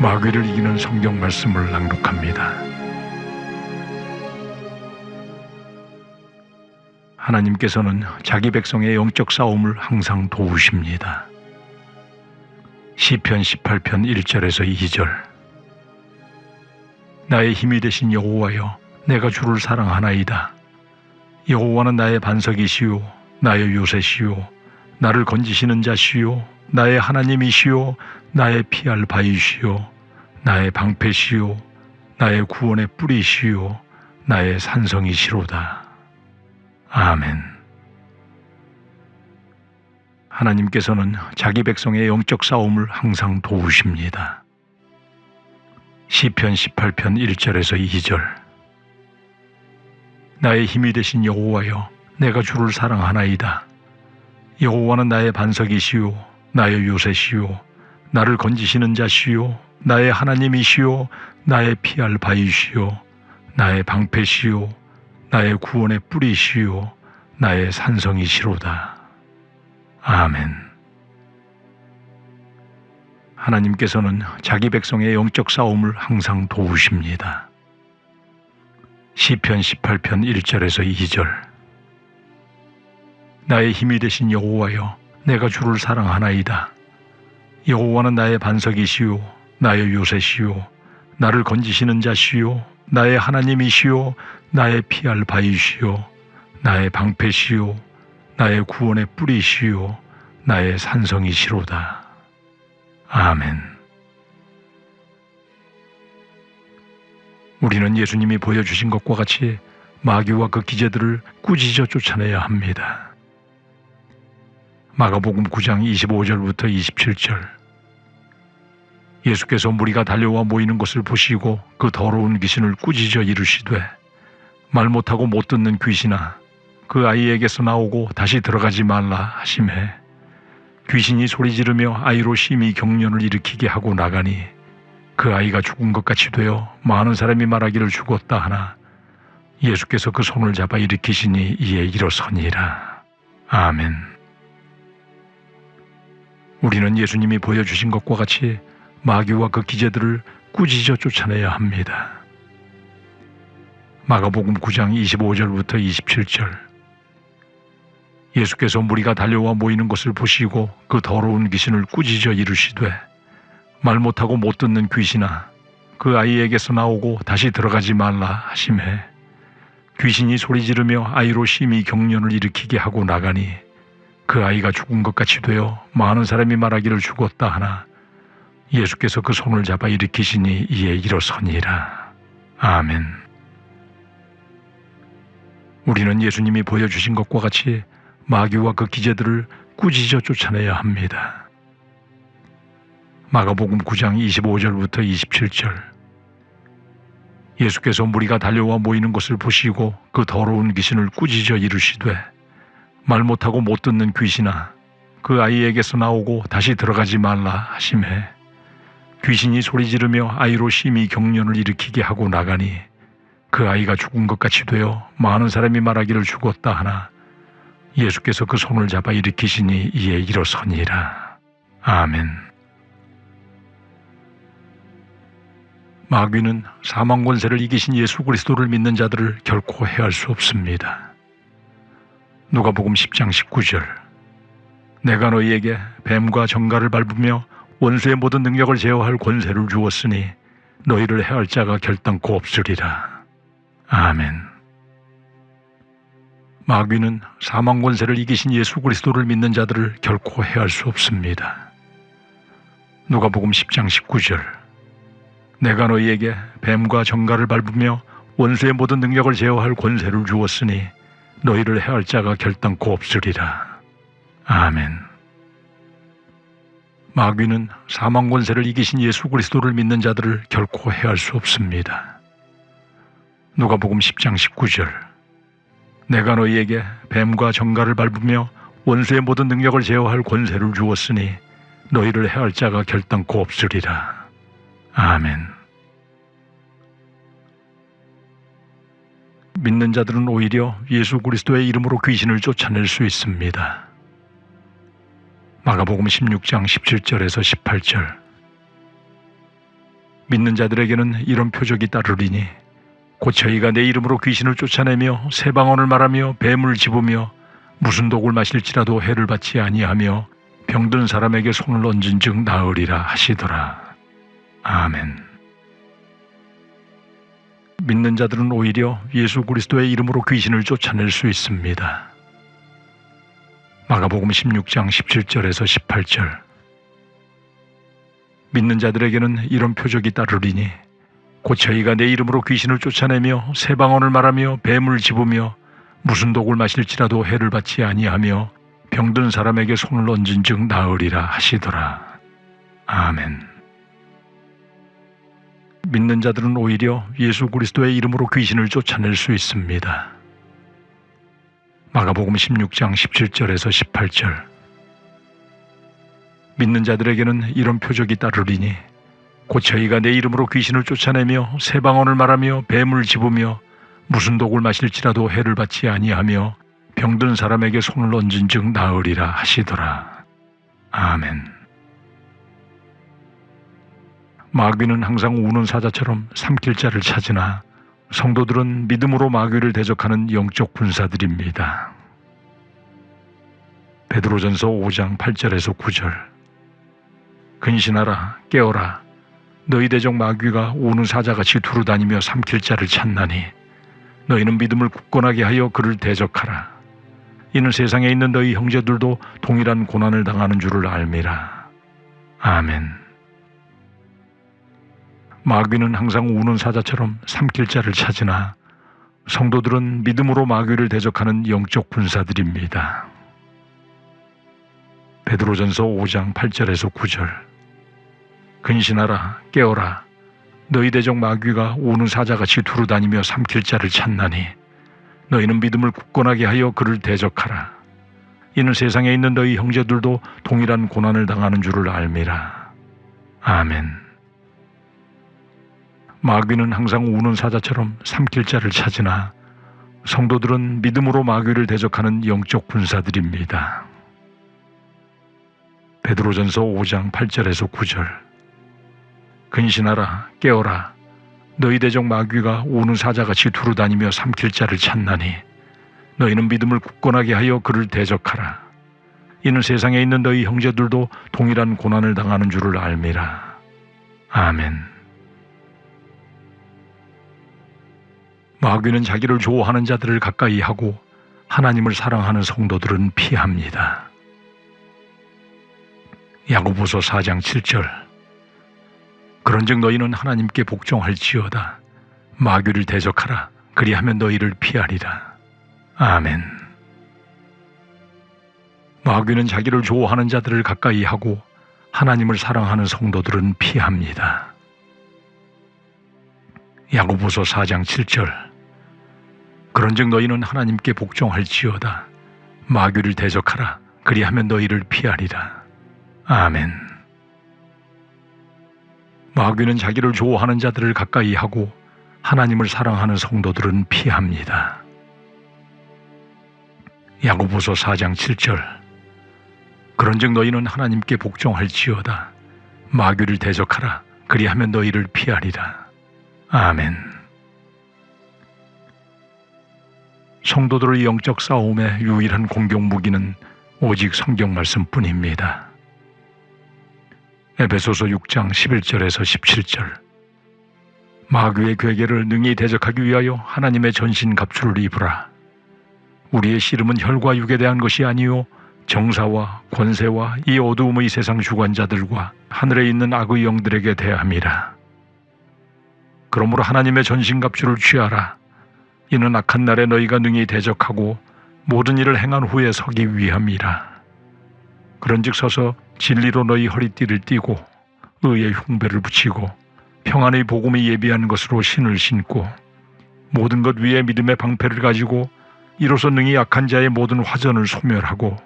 마귀를 이기는 성경 말씀을 낭독합니다. 하나님께서는 자기 백성의 영적 싸움을 항상 도우십니다. 시편 18편 1절에서 2절 나의 힘이 되신 여호와여 내가 주를 사랑하나이다. 여호와는 나의 반석이시요 나의 요새시요 나를 건지시는 자시요 나의 하나님이시요 나의 피할 바위시요 나의 방패시요 나의 구원의 뿌리시요 나의 산성이시로다. 아멘. 하나님께서는 자기 백성의 영적 싸움을 항상 도우십니다. 시편 18편 1절에서 2절 나의 힘이 되신 여호와여 내가 주를 사랑하나이다. 여호와는 나의 반석이시요 나의 요새시요 나를 건지시는 자시요 나의 하나님이시요 나의 피할 바위시요 나의 방패시요 나의 구원의 뿌리시요 나의 산성이시로다. 아멘. 하나님께서는 자기 백성의 영적 싸움을 항상 도우십니다. 시편 18편 1절에서 2절. 나의 힘이 되신 여호와여 내가 주를 사랑하나이다. 여호와는 나의 반석이시요 나의 요새시요 나를 건지시는 자시요 나의 하나님이시요 나의 피할 바위시요 나의 방패시요 나의 구원의 뿌리시요 나의 산성이시로다. 아멘. 우리는 예수님이 보여주신 것과 같이 마귀와 그 기제들을 꾸짖어 쫓아내야 합니다. 마가복음 9장 25절부터 27절 예수께서 무리가 달려와 모이는 것을 보시고 그 더러운 귀신을 꾸짖어 이르시되 말 못하고 못 듣는 귀신아 그 아이에게서 나오고 다시 들어가지 말라 하심에 귀신이 소리 지르며 아이로 심히 경련을 일으키게 하고 나가니 그 아이가 죽은 것 같이 되어 많은 사람이 말하기를 죽었다 하나 예수께서 그 손을 잡아 일으키시니 이에 일어서니라. 아멘. 우리는 예수님이 보여주신 것과 같이 마귀와 그 기제들을 꾸짖어 쫓아내야 합니다. 마가복음 9장 25절부터 27절 예수께서 무리가 달려와 모이는 것을 보시고 그 더러운 귀신을 꾸짖어 이르시되 말 못하고 못 듣는 귀신아 그 아이에게서 나오고 다시 들어가지 말라 하심에 귀신이 소리 지르며 아이로 심히 경련을 일으키게 하고 나가니 그 아이가 죽은 것 같이 되어 많은 사람이 말하기를 죽었다 하나 예수께서 그 손을 잡아 일으키시니 이에 일어서니라. 아멘. 우리는 예수님이 보여주신 것과 같이 마귀와 그 기제들을 꾸짖어 쫓아내야 합니다. 마가복음 9장 25절부터 27절 예수께서 무리가 달려와 모이는 것을 보시고 그 더러운 귀신을 꾸짖어 이르시되 말 못하고 못 듣는 귀신아 그 아이에게서 나오고 다시 들어가지 말라 하심에 귀신이 소리 지르며 아이로 심히 경련을 일으키게 하고 나가니 그 아이가 죽은 것 같이 되어 많은 사람이 말하기를 죽었다 하나 예수께서 그 손을 잡아 일으키시니 이에 일어서니라. 아멘. 마귀는 사망 권세를 이기신 예수 그리스도를 믿는 자들을 결코 해할 수 없습니다. 누가복음 10장 19절 내가 너희에게 뱀과 정갈을 밟으며 원수의 모든 능력을 제어할 권세를 주었으니 너희를 해할 자가 결단코 없으리라. 아멘. 마귀는 사망 권세를 이기신 예수 그리스도를 믿는 자들을 결코 해할 수 없습니다. 누가복음 10장 19절 내가 너희에게 뱀과 정갈을 밟으며 원수의 모든 능력을 제어할 권세를 주었으니 너희를 해할 자가 결단코 없으리라. 아멘. 마귀는 사망 권세를 이기신 예수 그리스도를 믿는 자들을 결코 해할 수 없습니다. 누가복음 10장 19절 내가 너희에게 뱀과 정갈을 밟으며 원수의 모든 능력을 제어할 권세를 주었으니 너희를 해할 자가 결단코 없으리라. 아멘. 믿는 자들은 오히려 예수 그리스도의 이름으로 귀신을 쫓아낼 수 있습니다. 마가복음 16장 17절에서 18절 믿는 자들에게는 이런 표적이 따르리니 곧 저희가 내 이름으로 귀신을 쫓아내며 새 방언을 말하며 뱀을 집으며 무슨 독을 마실지라도 해를 받지 아니하며 병든 사람에게 손을 얹은 즉 나으리라 하시더라. 아멘. 믿는 자들은 오히려 예수 그리스도의 이름으로 귀신을 쫓아낼 수 있습니다. 마가복음 16장 17절에서 18절. 믿는 자들에게는 이런 표적이 따르리니 곧 저희가 내 이름으로 귀신을 쫓아내며 새 방언을 말하며 뱀을 집으며 무슨 독을 마실지라도 해를 받지 아니하며 병든 사람에게 손을 얹은 즉 나으리라 하시더라. 아멘. 믿는 자들은 오히려 예수 그리스도의 이름으로 귀신을 쫓아낼 수 있습니다. 마가복음 16장 17절에서 18절. 믿는 자들에게는 이런 표적이 따르리니 곧 저희가 내 이름으로 귀신을 쫓아내며 새 방언을 말하며 뱀을 집으며 무슨 독을 마실지라도 해를 받지 아니하며 병든 사람에게 손을 얹은 즉 나으리라 하시더라. 아멘. 마귀는 항상 우는 사자처럼 삼킬 자를 찾으나 성도들은 믿음으로 마귀를 대적하는 영적 군사들입니다. 베드로전서 5장 8절에서 9절. 근신하라 깨어라. 너희 대적 마귀가 우는 사자같이 두루다니며 삼킬 자를 찾나니 너희는 믿음을 굳건하게 하여 그를 대적하라. 이는 세상에 있는 너희 형제들도 동일한 고난을 당하는 줄을 알미라. 아멘 마귀는 항상 우는 사자처럼 삼킬 자를 찾으나 성도들은 믿음으로 마귀를 대적하는 영적 군사들입니다. 베드로전서 5장 8절에서 9절. 근신하라 깨어라. 너희 대적 마귀가 우는 사자같이 두루다니며 삼킬 자를 찾나니 너희는 믿음을 굳건하게 하여 그를 대적하라. 이는 세상에 있는 너희 형제들도 동일한 고난을 당하는 줄을 알미라. 아멘 마귀는 항상 우는 사자처럼 삼킬 자를 찾으나 성도들은 믿음으로 마귀를 대적하는 영적 군사들입니다. 베드로전서 5장 8절에서 9절. 근신하라 깨어라. 너희 대적 마귀가 우는 사자같이 두루다니며 삼킬 자를 찾나니 너희는 믿음을 굳건하게 하여 그를 대적하라. 이는 세상에 있는 너희 형제들도 동일한 고난을 당하는 줄을 알미라. 아멘 마귀는 자기를 좋아하는 자들을 가까이 하고 하나님을 사랑하는 성도들은 피합니다. 야고보서 4장 7절 그런즉 너희는 하나님께 복종할지어다 마귀를 대적하라 그리하면 너희를 피하리라. 아멘. 마귀는 자기를 좋아하는 자들을 가까이 하고 하나님을 사랑하는 성도들은 피합니다. 야고보서 4장 7절 그런즉 너희는 하나님께 복종할지어다. 마귀를 대적하라. 그리하면 너희를 피하리라. 아멘. 마귀는 자기를 좋아하는 자들을 가까이 하고 하나님을 사랑하는 성도들은 피합니다. 야고보서 4장 7절. 그런즉 너희는 하나님께 복종할지어다. 마귀를 대적하라. 그리하면 너희를 피하리라. 아멘 성도들의 영적 싸움의 유일한 공격 무기는 오직 성경 말씀뿐입니다. 에베소서 6장 11절에서 17절 마귀의 괴계를 능히 대적하기 위하여 하나님의 전신 갑주를 입으라. 우리의 씨름은 혈과 육에 대한 것이 아니요 정사와 권세와 이 어두움의 세상 주관자들과 하늘에 있는 악의 영들에게 대함이라. 그러므로 하나님의 전신 갑주를 취하라. 이는 악한 날에 너희가 능히 대적하고 모든 일을 행한 후에 서기 위함이라. 그런즉 서서 진리로 너희 허리띠를 띠고 의의 흉배를 붙이고 평안의 복음이 예비한 것으로 신을 신고 모든 것 위에 믿음의 방패를 가지고 이로써 능히 약한 자의 모든 화전을 소멸하고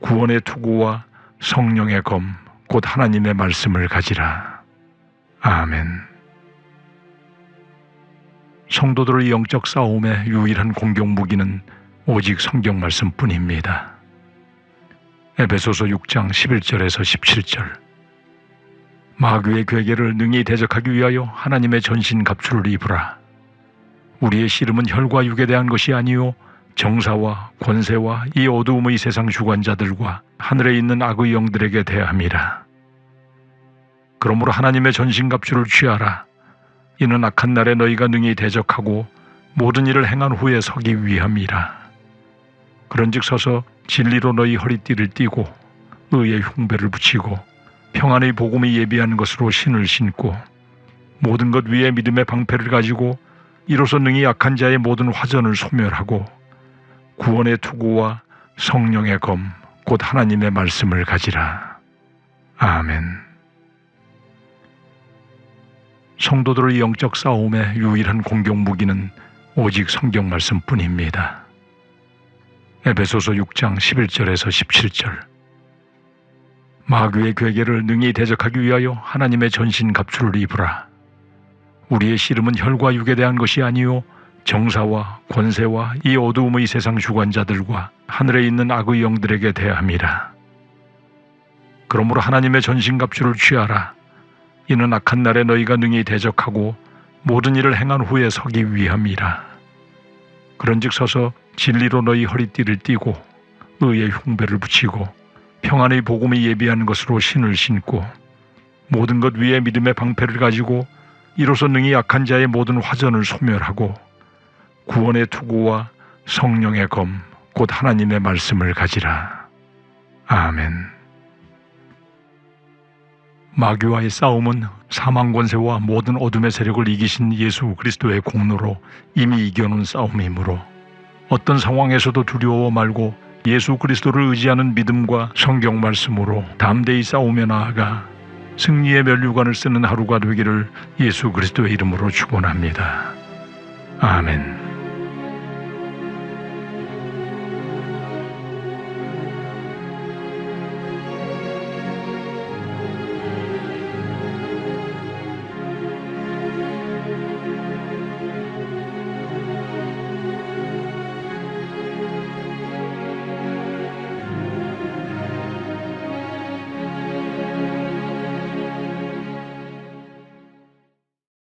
구원의 투구와 성령의 검 곧 하나님의 말씀을 가지라. 아멘. 성도들의 영적 싸움의 유일한 공격 무기는 오직 성경 말씀뿐입니다. 에베소서 6장 11절에서 17절 마귀의 괴계를 능히 대적하기 위하여 하나님의 전신 갑주를 입으라. 우리의 씨름은 혈과 육에 대한 것이 아니요 정사와 권세와 이 어두움의 세상 주관자들과 하늘에 있는 악의 영들에게 대함이라. 그러므로 하나님의 전신 갑주를 취하라. 이는 악한 날에 너희가 능히 대적하고 모든 일을 행한 후에 서기 위함이라. 그런즉 서서 진리로 너희 허리띠를 띠고 의의 흉배를 붙이고 평안의 복음이 예비한 것으로 신을 신고 모든 것 위에 믿음의 방패를 가지고 이로써 능히 약한 자의 모든 화전을 소멸하고 구원의 투구와 성령의 검 곧 하나님의 말씀을 가지라. 아멘. 성도들의 영적 싸움의 유일한 공격 무기는 오직 성경 말씀뿐입니다. 에베소서 6장 11절에서 17절. 마귀의 괴계를 능히 대적하기 위하여 하나님의 전신 갑주를 입으라. 우리의 씨름은 혈과 육에 대한 것이 아니요 정사와 권세와 이 어두움의 세상 주관자들과 하늘에 있는 악의 영들에게 대함이라. 그러므로 하나님의 전신갑주를 취하라. 이는 악한 날에 너희가 능히 대적하고 모든 일을 행한 후에 서기 위함이라. 그런즉 서서 진리로 너희 허리띠를 띠고 의의 흉배를 붙이고 평안의 복음이 예비한 것으로 신을 신고 모든 것 위에 믿음의 방패를 가지고 이로써 능히 약한 자의 모든 화전을 소멸하고 구원의 투구와 성령의 검 곧 하나님의 말씀을 가지라. 아멘. 마귀와의 싸움은 사망 권세와 모든 어둠의 세력을 이기신 예수 그리스도의 공로로 이미 이겨놓은 싸움이므로 어떤 상황에서도 두려워 말고 예수 그리스도를 의지하는 믿음과 성경 말씀으로 담대히 싸우며 나아가 승리의 면류관을 쓰는 하루가 되기를 예수 그리스도의 이름으로 축원합니다. 아멘.